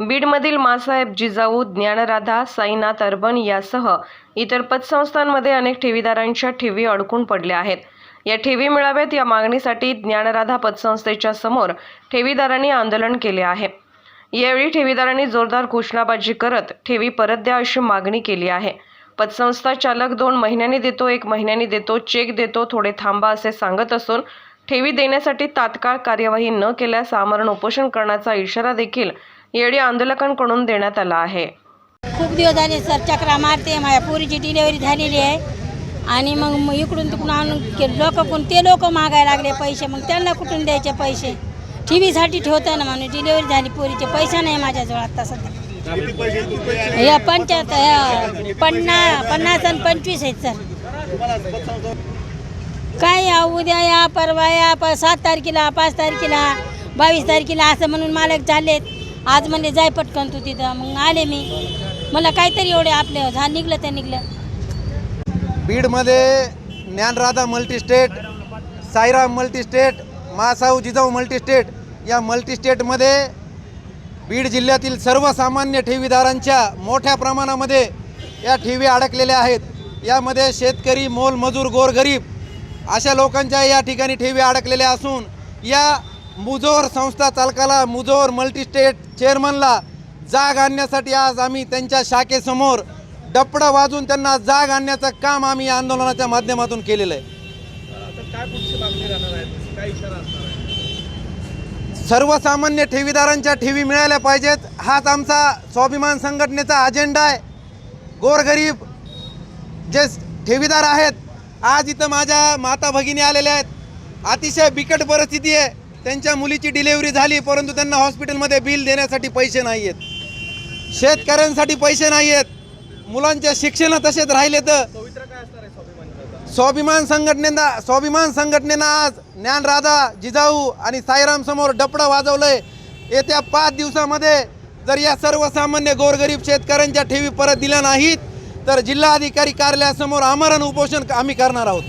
बीडमधील Masaheb Jijau Dnyanradha Sainath urban यासह इतर पतसंस्थांमध्ये अनेक ठेवीदारांच्या ठेवी अडकून पडल्या आहेत. या ठेवी मिळाव्यात या मागणीसाठी ज्ञानराधा पतसंस्थेच्या समोर ठेवीदारांनी आंदोलन केले आहे. यावेळी ठेवीदारांनी जोरदार घोषणाबाजी करत ठेवी परत द्या अशी मागणी केली आहे. पतसंस्था चालक दोन महिन्यांनी देतो एक महिन्यांनी देतो चेक देतो थोडे थांबा असे सांगत असून ठेवी देण्यासाठी तात्काळ कार्यवाही न केल्यास आमरण उपोषण करण्याचा इशारा देखील येडी आंदोलकांकडून देण्यात आला आहे. खूप दिवस झाले सर चक्रा मारते माझ्या पोरीची डिलेवरी झालेली आहे. आणि मग मग इकडून तिकडून आणून लोक कोण ते लोक मागायला लागले पैसे मग त्यांना कुठून द्यायचे पैसे? टी व्हीसाठी ठेवतं ना म्हणून डिलेवरी झाली पोरीचे पैसा नाही माझ्याजवळ आता सध्या. हे पंचायत पन्नास पन्नास आणि पंचवीस आहेत सर. काय या उद्या या परवा या प सात तारखेला पाच तारखेला बावीस तारखेला असं म्हणून मालक झालेत आज म्हणले जाय पटकन तू तिथं. मग आले मी. मला काहीतरी एवढे आपले झा निघलं ते निघलं. बीडमध्ये ज्ञानराधा मल्टीस्टेट साईराम मल्टीस्टेट मासाऊ जिजाऊ मल्टीस्टेट या मल्टीस्टेटमध्ये बीड जिल्ह्यातील सर्वसामान्य ठेवीदारांच्या मोठ्या प्रमाणामध्ये या ठेवी अडकलेल्या आहेत. यामध्ये शेतकरी मोलमजूर गोरगरीब अशा लोकांच्या या ठिकाणी ठेवी अडकलेल्या असून या मुजोर संस्था चालकाला मुजोर मल्टीस्टेट चेअरमनला जाग आणण्यासाठी आज आम्ही त्यांच्या शाखेसमोर डपडं वाजून त्यांना जाग आणण्याचं काम आम्ही या आंदोलनाच्या माध्यमातून केलेलं आहे. सर्वसामान्य ठेवीदारांच्या ठेवी मिळाल्या पाहिजेत. हाच आमचा स्वाभिमान संघटनेचा अजेंडा आहे. गोरगरीब जे ठेवीदार आहेत आज इथं माझ्या माता भगिनी आलेल्या आहेत. अतिशय बिकट परिस्थिती आहे. त्यांच्या मुलीची डिलेवरी झाली परंतु त्यांना हॉस्पिटलमध्ये बिल देण्यासाठी पैसे नाही आहेत शेतकऱ्यांसाठी पैसे नाही आहेत मुलांच्या शिक्षण तसेच राहिले तर स्वाभिमान संघटनेनं स्वाभिमान संघटनेनं आज ज्ञानराधा जिजाऊ आणि साईराम समोर डपडं वाजवलंय. येत्या पाच दिवसामध्ये जर या सर्वसामान्य गोरगरीब शेतकऱ्यांच्या ठेवी परत दिल्या नाहीत तर जिल्हाधिकारी कार्यालयासमोर आमरण उपोषण आम्ही करणार आहोत.